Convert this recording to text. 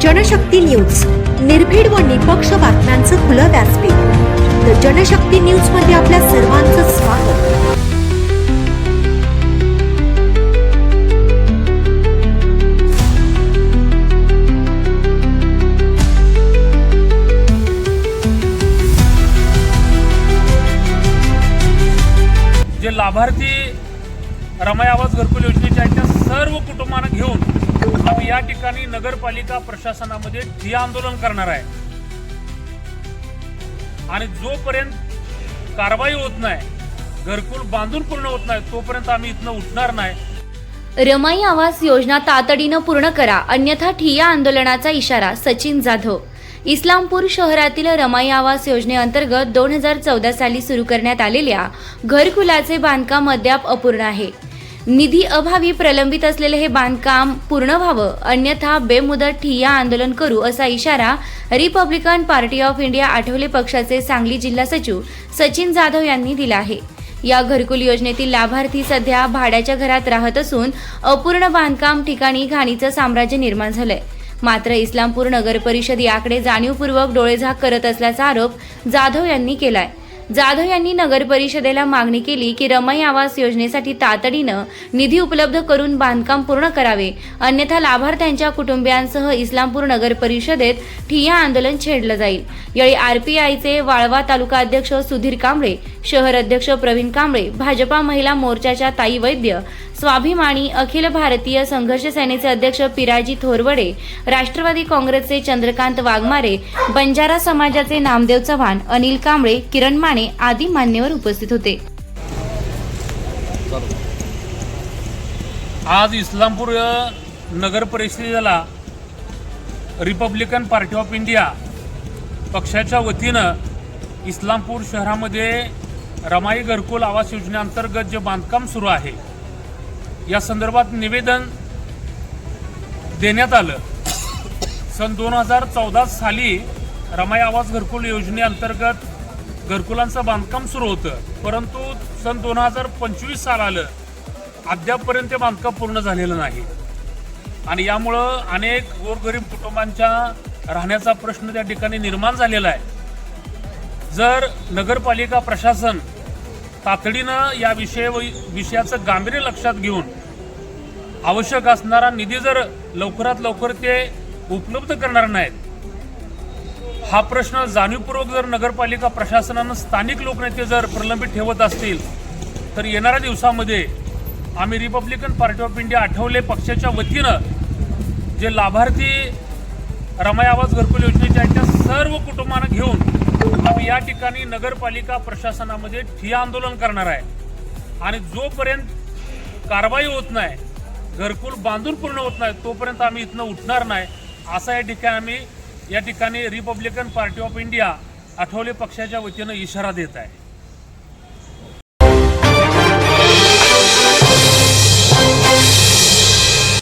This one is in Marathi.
जनशक्ती न्यूज. निर्भीड व निपक्ष बातम्यांचं खुलं व्यासपीठ. द जनशक्ती न्यूजमध्ये आपल्या सर्वांचं स्वागत. जे लाभार्थी रमाई आवाज घरकुल योजनेच्या आहेत त्या सर्व कुटुंबांना घेऊन आम्ही या ठिकाणी नगरपालिका प्रशासनामध्ये ठिय्या आंदोलन करणार आहे. आणि जोपर्यंत कारवाई होत नाही घरकुल बांधून पूर्ण होत नाही तोपर्यंत आम्ही इथनं उठणार नाही. रमाई आवास योजना तातडीनं पूर्ण करा अन्यथा ठिय्या आंदोलनाचा इशारा सचिन जाधव. इस्लामपूर शहरातील रमाई आवास योजनेअंतर्गत दोन हजार चौदा साली सुरू करण्यात आलेल्या घरकुलाचे बांधकाम अद्याप अपूर्ण आहे. निधी अभावी प्रलंबित असलेले हे बांधकाम पूर्ण व्हावं अन्यथा बेमुदत ठिय्या आंदोलन करू असा इशारा Republican Party of India Athawale पक्षाचे सांगली जिल्हा सचिव सचिन जाधव यांनी दिला आहे. या घरकुल योजनेतील लाभार्थी सध्या भाड्याच्या घरात राहत असून अपूर्ण बांधकाम ठिकाणी घाणीचं साम्राज्य निर्माण झालंय. मात्र इस्लामपूर नगर परिषद याकडे जाणीवपूर्वक डोळेझाक करत असल्याचा आरोप जाधव यांनी केलाय. जाधव यांनी नगर परिषदेला मागणी केली की रमाई आवास योजनेसाठी तातडीनं निधी उपलब्ध करून बांधकाम पूर्ण करावे. अन्यथा लाभार्थ्यांच्या कुटुंबियांसह इस्लामपूर नगर परिषदेत ठिय्या आंदोलन छेडलं जाईल. यावेळी आरपीआयचे वाळवा तालुका अध्यक्ष सुधीर कांबळे शहर अध्यक्ष प्रवीण कांबळे भाजपा महिला मोर्चाच्या ताई वैद्य स्वाभिमानी अखिल भारतीय संघर्ष सेनेचे अध्यक्ष पिराजी थोरवडे राष्ट्रवादी काँग्रेसचे चंद्रकांत वाघमारे बंजारा समाजाचे नामदेव चव्हाण अनिल कांबळे किरण माने आदी मान्यवर उपस्थित होते. आज इस्लामपूर नगर परिषदेला रिपब्लिकन पार्टी ऑफ इंडिया पक्षाच्या वतीनं इस्लामपूर शहरामध्ये रमाई घरकुल आवास योजनेअंतर्गत जे बांधकाम सुरू आहे या संदर्भात निवेदन देण्यात आलं. सन दोन हजार चौदा साली रमाई आवास घरकुल योजनेअंतर्गत घरकुलांचं बांधकाम सुरू होतं. परंतु सन दोन हजार पंचवीस साल आलं अद्यापपर्यंत ते बांधकाम पूर्ण झालेलं नाही. आणि यामुळं अनेक गोरगरीब कुटुंबांच्या राहण्याचा प्रश्न त्या ठिकाणी निर्माण झालेला आहे. जर नगरपालिका प्रशासन तातडीनं या विषय विषयाचं गांभीर्य लक्षात घेऊन आवश्यक असणारा निधी जर लवकरात लवकर ते उपलब्ध करणार नाहीत हा प्रश्न जाणीवपूर्वक जर नगरपालिका प्रशासनानं स्थानिक लोकनेते जर प्रलंबित ठेवत असतील तर येणाऱ्या दिवसामध्ये आम्ही Republican Party of India Athawale पक्षाच्या वतीनं जे लाभार्थी रमाई आवाज घरकुल योजनेच्या आहेत त्या सर्व कुटुंबांना घेऊन आम्ही या ठिकाणी नगरपालिका प्रशासनामध्ये ठिया आंदोलन करणार आहे. आणि जोपर्यंत कारवाई होत नाही घरकुल बांधून पूर्ण होत नाही तोपर्यंत आम्ही इथनं उठणार नाही. असा या ठिकाणी आम्ही या ठिकाणी Republican Party of India Athawale पक्षाच्या वतीनं इशारा देत आहे.